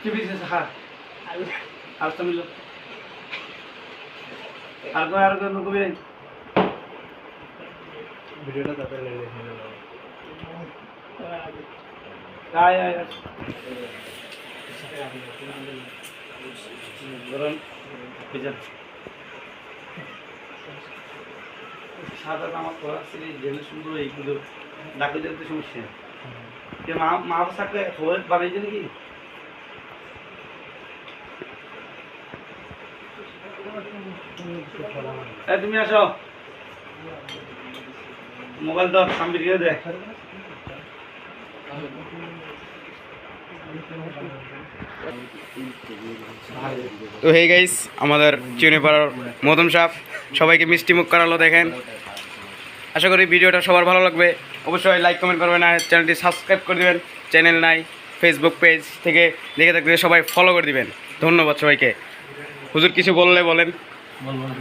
কি বিশেষ হ্যাঁ আর তো মিলো আর কো আর কো কবি ভিডিওটা তাতে লেগে আয় আয় আয়। ধরুন পিজন সাদা আমার করা সিরিজ জেনে সুন্দর এইগুলো ডাকে যেতে সমস্যা। মা মা বাসাকে হয়ে বানাইছে নাকি? তুমি আসো। মোবাইল সামনে দিয়ে দে। তো হে গাইস আমাদের চিউনিপাড়ার মদন সাহ, সবাইকে মিষ্টি মুখ করালো দেখেন। আশা করি ভিডিওটা সবার ভালো লাগবে। অবশ্যই লাইক কমেন্ট করবেন আর চ্যানেলটি সাবস্ক্রাইব করে দেবেন। চ্যানেল নাই ফেসবুক পেজ থেকে দেখে থাকলে সবাই ফলো করে দিবেন। ধন্যবাদ সবাইকে। হুজুর কিছু বললে বলেন। বল বল